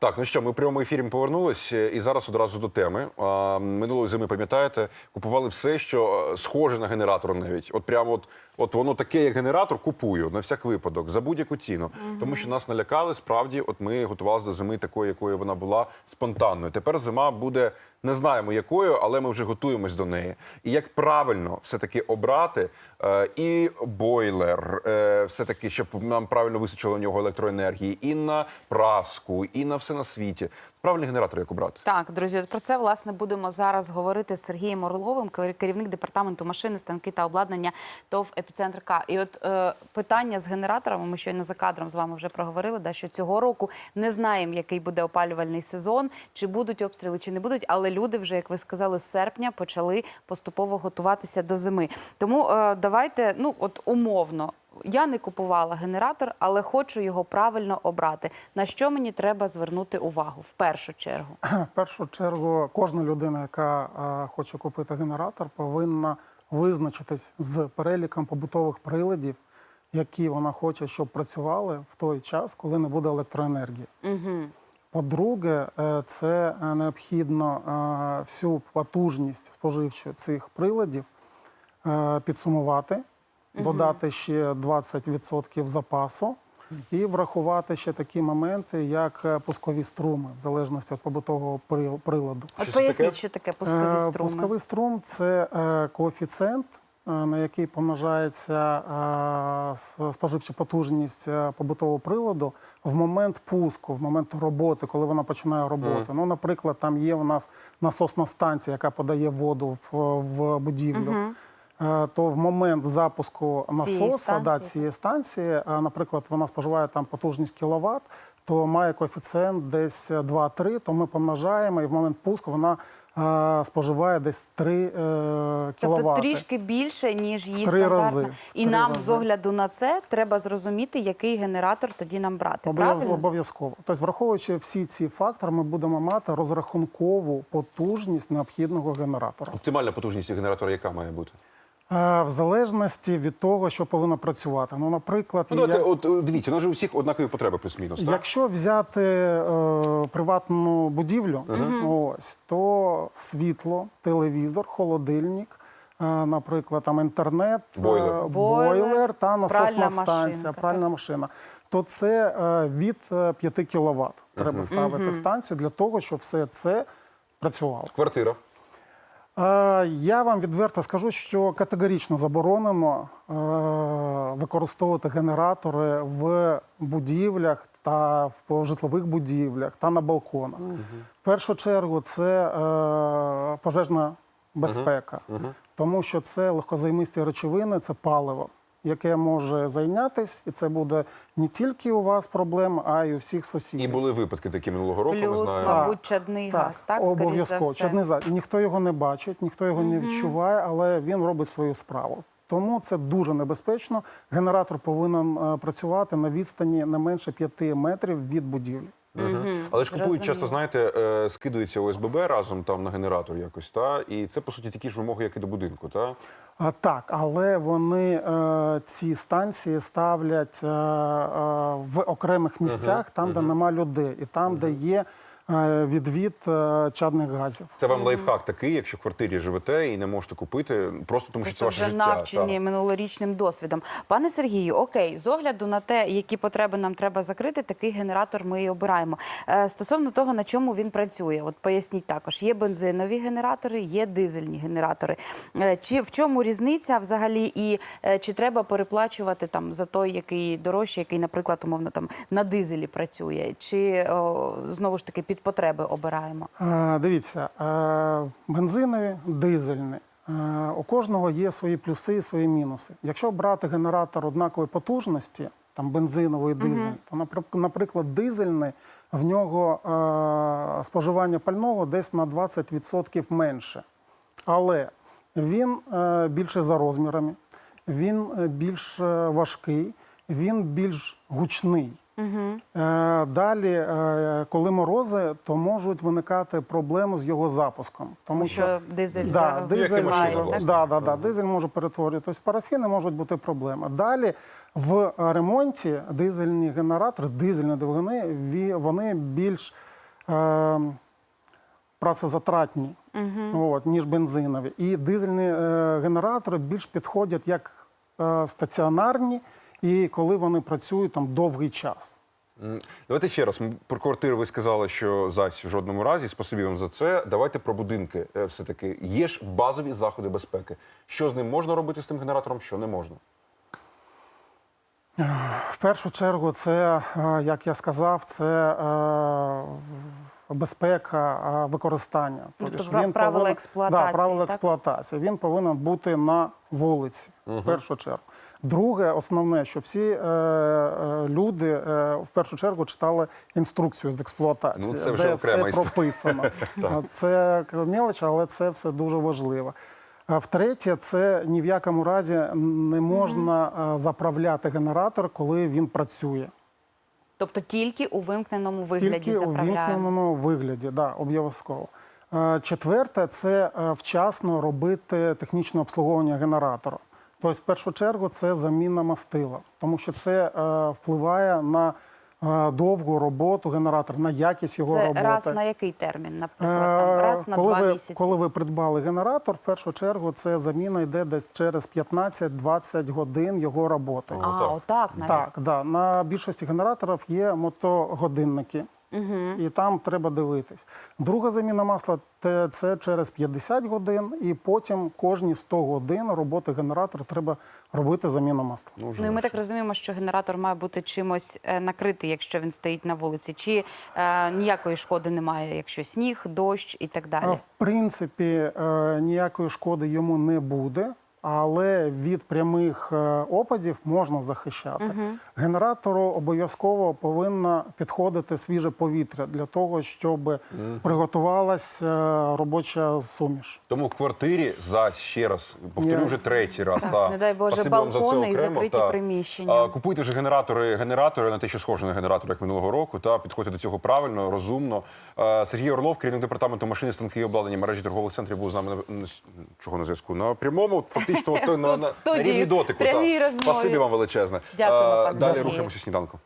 Так, ну що, ми в прямому ефірі повернулись е, і зараз одразу до теми. Минулої зими, пам'ятаєте, купували все, що е, схоже на генератор навіть. От прямо от, от воно таке, як генератор, купую на всяк випадок, за будь-яку ціну. Тому що нас налякали, справді, от ми готувалися до зими такої, якою вона була спонтанною. Тепер зима буде, не знаємо якою, але ми вже готуємось до неї. І як правильно все-таки обрати е, і бойлер, е, все-таки, щоб нам правильно вистачило в нього електроенергії, і на праску, і на все на світі. Правильний генератор як обрати? Так, друзі, про це власне будемо зараз говорити з Сергієм Орловим, кер- керівник департаменту машини, станки та обладнання ТОВ «Епіцентр К». І от е, питання з генераторами, ми щойно за кадром з вами вже проговорили, да, що цього року не знаємо, який буде опалювальний сезон, чи будуть обстріли, чи не будуть. Але люди вже, як ви сказали, з серпня почали поступово готуватися до зими. Тому е, давайте, ну от умовно. Я не купувала генератор, але хочу його правильно обрати. На що мені треба звернути увагу в першу чергу? В першу чергу, кожна людина, яка е, хоче купити генератор, повинна визначитись з переліком побутових приладів, які вона хоче, щоб працювали в той час, коли не буде електроенергії. Угу. По-друге, е, це е, необхідно е, всю потужність споживчу цих приладів е, підсумувати, додати ще 20% запасу. І врахувати ще такі моменти, як е, пускові струми, в залежності від побутового приладу. От поясніть, що таке пускові Е, струми. Пусковий струм це е, коефіцієнт, на який помножається споживча потужність побутового приладу в момент пуску, в момент роботи, коли вона починає роботу. Ну, наприклад, там є у нас насосна станція, яка подає воду в, будівлю. То в момент запуску Цієї насоса да, цієї станції, е, наприклад, вона споживає там потужність кіловат, то має коефіцієнт десь 2-3, то ми помножаємо, і в момент пуску вона е, споживає десь 3 е, кіловати. Тобто трішки більше, ніж її Три стандартна. рази. І Три нам рази. з огляду на це треба зрозуміти, який генератор тоді нам брати. Правильно? Обов'язково. Тобто, враховуючи всі ці фактори, ми будемо мати розрахункову потужність необхідного генератора. Оптимальна потужність генератора, яка має бути? Е, В залежності від того, що повинно працювати. Ну, наприклад, Ну, давайте, я- от е, дивіться, у нас же у всіх однакові потреби плюс-мінус. Так? Якщо взяти е, приватну будівлю, ось то світло, телевізор, холодильник, е, наприклад, там інтернет, Бойлер. бойлер та насосна пральна станція, машинка, пральна машина, то це е, від е, 5 кВт треба ставити станцію для того, щоб все це працювало. Квартира. Я вам відверто скажу, що категорично заборонено е, використовувати генератори в будівлях та в житлових будівлях та на балконах. В першу чергу це е, пожежна безпека, тому що це легкозаймисті речовини, це паливо. Яке може зайнятись, і це буде не тільки у вас проблема, а й у всіх сусідів. І були випадки такі минулого року. ми Плюс, знаємо. мабуть, чадний газ, так? Скоріш за обов'язково. все. Чадний газ. Ніхто його не бачить, ніхто його не відчуває, але він робить свою справу. Тому це дуже небезпечно. Генератор повинен е, працювати на відстані не менше 5 метрів від будівлі. Мгм. Але ж купують часто, знаєте, е, скидуються ОСББ разом там на генератор якось, та? І це по суті такі ж вимоги, як і до будинку, та? А, так, але вони е, ці станції ставлять е, е, в окремих місцях, там, де нема людей, і там, де є відвід е, чадних газів. це вам лайфхак такий, якщо в квартирі живете і не можете купити, просто тому що це Просто ваше вже життя. навчені та. минулорічним досвідом. Пане Сергію, окей, з огляду на те, які потреби нам треба закрити, такий генератор ми і обираємо. Е, стосовно того, на чому він працює, от поясніть також: є бензинові генератори, є дизельні генератори. Е, чи в чому різниця взагалі, і е, чи треба переплачувати там за той, який дорожчий, який, наприклад, умовно там на дизелі працює, чи о, знову ж таки під потреби обираємо? Е, Дивіться, е, бензинові, дизельні. е, У кожного є свої плюси і свої мінуси. Якщо брати генератор однакової потужності, там бензиновий, дизельний, то, наприклад, дизельний в нього е, споживання пального десь на 20% менше. Але він е, більше за розмірами, він більш важкий, він більш гучний. Е, Далі, е, коли морози, то можуть виникати проблеми з його запуском. Тому що дизель да, за- дизель, машина, може- да, да, да, дизель може перетворюватись в парафіни, можуть бути проблеми. Далі в ремонті дизельні генератори, дизельні двигуни, вони більш е, працезатратні, от, ніж бензинові. І дизельні е, генератори більш підходять як е, стаціонарні, і коли вони працюють там довгий час. Давайте ще раз. Про квартири ви сказали, що зась в жодному разі. Спасибі вам за це. Давайте про будинки. е, Все-таки є ж базові заходи безпеки. Що з ним можна робити з тим генератором, що не можна? В першу чергу, це, е, як я сказав, це е, безпека е, використання. Тобто ж пра- правила повинен- експлуатації, Да, правила так? експлуатації. Він повинен бути на вулиці, в першу чергу. Друге, основне, що всі е, е, люди е, в першу чергу читали інструкцію з експлуатації, Ну, це вже де все історія. прописано. це мелоч, але це все дуже важливо. А Втретє, це ні в якому разі не можна е, заправляти генератор, коли він працює. Тобто тільки у вимкненому вигляді Тільки у вимкненому вигляді, да, обов'язково. Е, Четверте, це е, вчасно робити технічне обслуговування генератора. Тобто, в першу чергу, це заміна мастила, тому що це е, впливає на довгу роботу генератора, на якість його Це роботи. раз на який термін? Наприклад, там Е, раз на коли два ви, місяці. Коли ви придбали генератор, в першу чергу це заміна йде десь через 15-20 годин його роботи. А, Отак. отак навіть. Так, да. на більшості генераторів є мотогодинники, і там треба дивитись. Друга заміна масла те- це через 50 годин, і потім кожні 100 годин роботи генератора треба робити заміну масла. Ну, Ну і ми так розуміємо, що генератор має бути чимось е, накритий, якщо він стоїть на вулиці, чи е, ніякої шкоди немає, якщо сніг, дощ і так далі. В принципі, е, ніякої шкоди йому не буде. Але від прямих е, опадів можна захищати. Генератору обов'язково повинно підходити свіже повітря для того, щоб приготувалася е, робоча суміш. Тому в квартирі за ще раз повторю вже третій раз. та. не дай Боже, балкони і закриті та. приміщення. А, Купуйте вже генератори, генератори на те, що схоже на генератор, як минулого року. Та підходьте до цього правильно, розумно. А, Сергій Орлов, керівник департаменту машини, станки і обладнання мережі торгових центрів, був з нами на, на чого на зв'язку. На прямому, фактично, от, на, на, на рівні дотику. прямій розмові. Спасибі вам величезне. Дякуємо, А, пане Далі Сергію. рухаємося сніданком.